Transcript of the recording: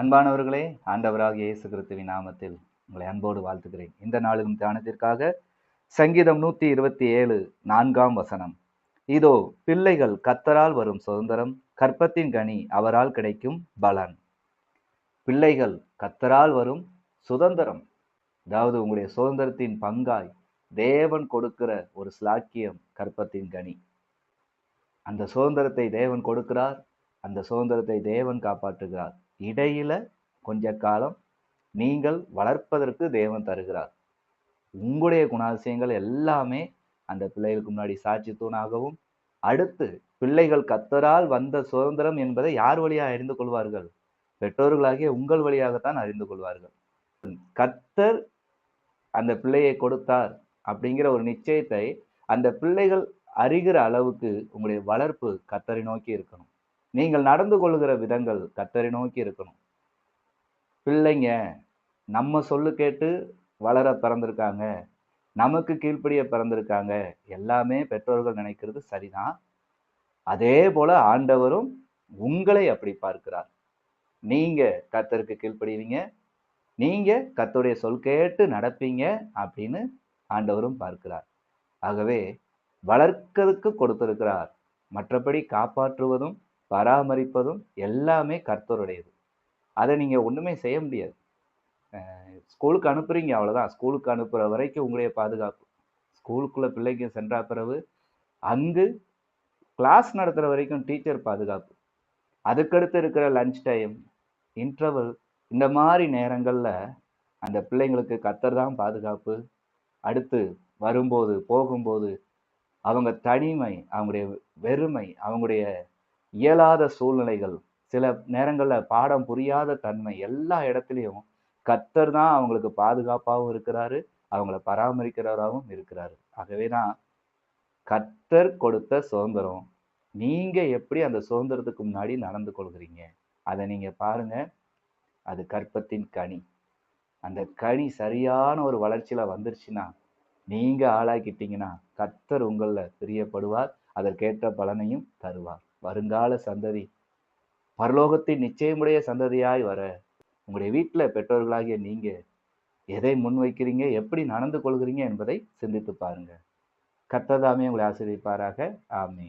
அன்பானவர்களே ஆண்டவராக இயேசு கிறிஸ்துவின் நாமத்தில் உங்களை அன்போடு வாழ்த்துகிறேன். இந்த நாளிலும் தியானத்திற்காக சங்கீதம் நூத்தி இருபத்தி ஏழு நான்காம் வசனம். இதோ பிள்ளைகள் கத்தரால் வரும் சுதந்திரம் கற்பத்தின் கனி அவரால் கிடைக்கும் பலன். பிள்ளைகள் கத்தரால் வரும் சுதந்திரம். அதாவது உங்களுடைய சுதந்திரத்தின் பங்காய் தேவன் கொடுக்கிற ஒரு ஸ்லாக்கியம் கற்பத்தின் கனி. அந்த சுதந்திரத்தை தேவன் கொடுக்கிறார் அந்த சுதந்திரத்தை தேவன் காப்பாற்றுகிறார். இடையில கொஞ்ச காலம் நீங்கள் வளர்ப்பதற்கு தேவன் தருகிறார். உங்களுடைய குணாதிசயங்கள் எல்லாமே அந்த பிள்ளைகளுக்கு முன்னாடி சாட்சி தூணாகவும் அடுத்து பிள்ளைகள் கத்தரால் வந்த சுதந்திரம் என்பதை யார் வழியாக அறிந்து கொள்வார்கள்? பெற்றோர்களாகிய உங்கள் வழியாகத்தான் அறிந்து கொள்வார்கள். கத்தர் அந்த பிள்ளையை கொடுத்தார் அப்படிங்கிற ஒரு நிச்சயத்தை அந்த பிள்ளைகள் அறிகிற அளவுக்கு உங்களுடைய வளர்ப்பு கத்தரை நோக்கி இருக்கணும். நீங்கள் நடந்து கொள்கிற விதங்கள் கத்தரை நோக்கி இருக்கணும். பிள்ளைங்க நம்ம சொல்லு கேட்டு வளர பிறந்திருக்காங்க. நமக்கு கீழ்ப்படிய பிறந்திருக்காங்க. எல்லாமே பெற்றோர்கள் நினைக்கிறது சரிதான். அதே போல ஆண்டவரும் உங்களை அப்படி பார்க்கிறார். நீங்க கத்தருக்கு கீழ்ப்படுவீங்க. நீங்க கத்தருடைய சொல் கேட்டு நடப்பீங்க அப்படின்னு ஆண்டவரும் பார்க்கிறார். ஆகவே வளர்க்கிறதுக்கு கொடுத்திருக்கிறார். மற்றபடி காப்பாற்றுவதும் பராமரிப்பதும் எல்லாமே கர்த்தருடையது. அதை நீங்கள் ஒன்றுமே செய்ய முடியாது. ஸ்கூலுக்கு அனுப்புறீங்க அவ்வளோதான் ஸ்கூலுக்கு அனுப்புகிற வரைக்கும் உங்களுடைய பாதுகாப்பு ஸ்கூலுக்குள்ளே பிள்ளைங்க சென்றா பிறகு அங்கு கிளாஸ் நடத்துகிற வரைக்கும் டீச்சர் பாதுகாப்பு. அதுக்கடுத்து இருக்கிற லஞ்ச் டைம் இன்டர்வல் இந்த மாதிரி நேரங்களில் அந்த பிள்ளைங்களுக்கு கத்தர் தான் பாதுகாப்பு. அடுத்து வரும்போது போகும்போது அவங்க தனிமை அவங்களுடைய வெறுமை அவங்களுடைய இயலாத சூழ்நிலைகள் சில நேரங்களில் பாடம் புரியாத தன்மை எல்லா இடத்துலையும் கத்தர் தான் அவங்களுக்கு பாதுகாப்பாகவும் இருக்கிறாரு அவங்கள பராமரிக்கிறவராகவும் இருக்கிறாரு. ஆகவே தான் கத்தர் கொடுத்த சுதந்திரம் நீங்கள் எப்படி அந்த சுதந்திரத்துக்கு முன்னாடி நடந்து கொள்கிறீங்க? அதை நீங்கள் பாருங்க. அது கற்பத்தின் கனி. அந்த கனி சரியான ஒரு வளர்ச்சியில் வந்துருச்சுன்னா நீங்க ஆளாக்கிட்டீங்கன்னா கத்தர் உங்களில் பிரியப்படுவார் அதற்கேற்ற பலனையும் தருவார். வருங்கால சந்ததி பரலோகத்தின் நிச்சயமுடைய சந்ததியாய் வர உங்களுடைய வீட்டில் பெற்றோர்களாகிய நீங்க எதை முன்வைக்கிறீங்க எப்படி நடந்து கொள்கிறீங்க என்பதை சிந்தித்து பாருங்க. கத்ததாமே உங்களை ஆசிரியப்பாராக ஆமே